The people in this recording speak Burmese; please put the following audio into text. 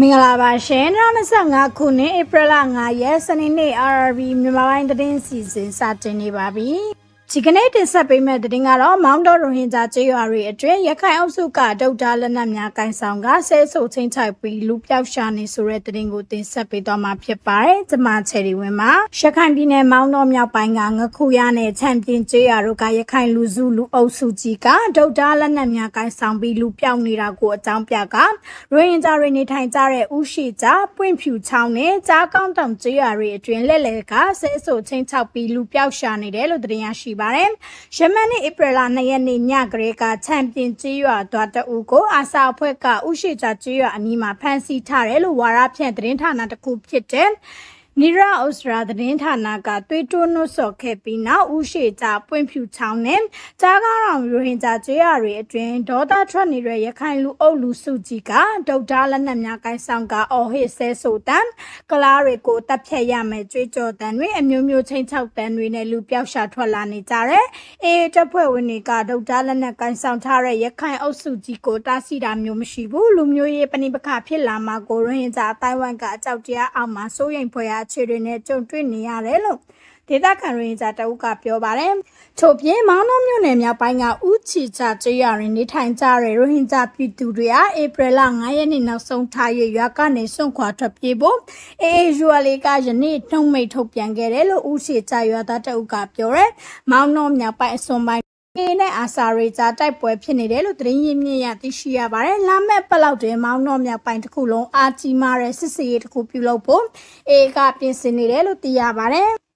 မင်္ဂလာပါရှင်2025ခုနှစ်ဧပြီလ9ရက်စနေနေ့ RRB မြန်မာပိုင်းသတင်းစီစဉ်စတင်နေပါပြီ။ ဒီကနေ့တင်ဆက်ပေးမယ့်သတင်းကတော့မောင်းတော်ရိုဟင်ဂျာကျေးရွာတွေအတွင်းရခိုင်အုပ်စုကဒုတ်တာလက်နက်များကင်ဆောင်ကဆဲဆုပ်ချင်းချိုက်ပြီးလူပြောက်ရှာနေဆိုတဲ့သတင်းကိုတင်ဆက်ပေးသွားမှာဖြစ်ပါတယ်။ကျွန်မချယ်ရီဝင်းမှာရခိုင်ပြည်နယ်မောင်းတော်မြောက်ပိုင်းကငခုရနဲ့ချန်ပီယံကျေးရွာတို့ကရခိုင်လူစုလူအုပ်စုကြီးကဒုတ်တာလက်နက်များကင်ဆောင်ပြီးလူပြောက်နေတာကိုအကြောင်းပြကရိုဟင်ဂျာတွေနေထိုင်ကြတဲ့ဥရှိကြပွင့်ဖြူချောင်းနဲ့ကြားကောင်းတောင်ကျေးရွာတွေအတွင်းလက်လက်ကဆဲဆုပ်ချင်းချောက်ပြီးလူပြောက်ရှာနေတယ်လို့သတင်းရရှိပါတယ်။ယမန်နေ့ဧပြီလ2ရက်နေ့ညကလေးကချန်ပီယံကျေးရွာသွားတအူကိုအာစာအဖွဲ့ကဥရှိကြကျေးရွာအနီးမှာဖမ်းဆီးထားတယ်လို့ဝါရဖြန့်သတင်းဌာနတစ်ခုဖြစ်တဲ့ နီရာဩစတရာသတင်းဌာနကတွေးတိုးနှုတ်ဆော်ခဲ့ပြီးနောက်ဥရှိကြပွင့်ဖြူချောင်းနဲ့ကြားကားတော်ရိုဟင်ဂျာကျေးရွာတွေအတွင်းဒေါသထွက်နေတဲ့ရခိုင်လူအုပ်လူစုကြီးကဒုတ်သားလက်နက်များကိုင်းဆောင်ကအော်ဟစ်ဆဲဆိုတန်ကလားတွေကိုတပ်ဖြတ်ရမယ်ကြွေးကြော်တန်တွေအမျိုးမျိုးချင်းချောက်တန်တွေနဲ့လူပြောက်ရှာထွက်လာနေကြတယ်။အေးတပ်ဖွဲ့ဝင်တွေကဒုတ်သားလက်နက်ကိုင်းဆောင်ထားတဲ့ရခိုင်အုပ်စုကြီးကိုတားဆီးတာမျိုးမရှိဘူးလူမျိုးရေးပဏိပခဖြစ်လာမှာကိုရိုဟင်ဂျာအတိုင်းဝိုင်းကအကြောက်တရားအောက်မှာစိုးရိမ်ဖွယ်ရာအခြေတွေနဲ့ကြုံတွေ့နေရတယ်လို့ဒေသခံရင်းကြတအုပ်ကပြောပါတယ်။ထို့ပြင်မောင်နှောမြို့နယ်မြောက်ပိုင်းကဥချီချကျေးရွာတွင်နေထိုင်ကြတဲ့ရိုဟင်ဂျာပြည်သူတွေဟာဧပြီလ9ရက်နေ့နောက်ဆုံးထား၍ရွာကနေစွန့်ခွာထွက်ပြေးဖို့အေအေယူအလေးကယနေ့နှုံမိတ်ထုတ်ပြန်ခဲ့တယ်လို့ဥချီချရွာသားတအုပ်ကပြောတယ်။မောင်နှောမြောက်ပိုင်းအစွန်ပိုင်း အေနဲ့အာစာရီကြားတိုက်ပွဲဖြစ်နေတယ်လို့သတင်းရင်းမြစ်ရသိရှိရပါတယ်။လာမယ့်ပတ်လောက်တွင်မောင်နှောမြောက်ပိုင်းတစ်ခုလုံးအာကြီးမားတဲ့စစ်စေးရေးတစ်ခုပြုလုပ်ဖို့အေကပြင်ဆင်နေတယ်လို့သိရပါတယ်။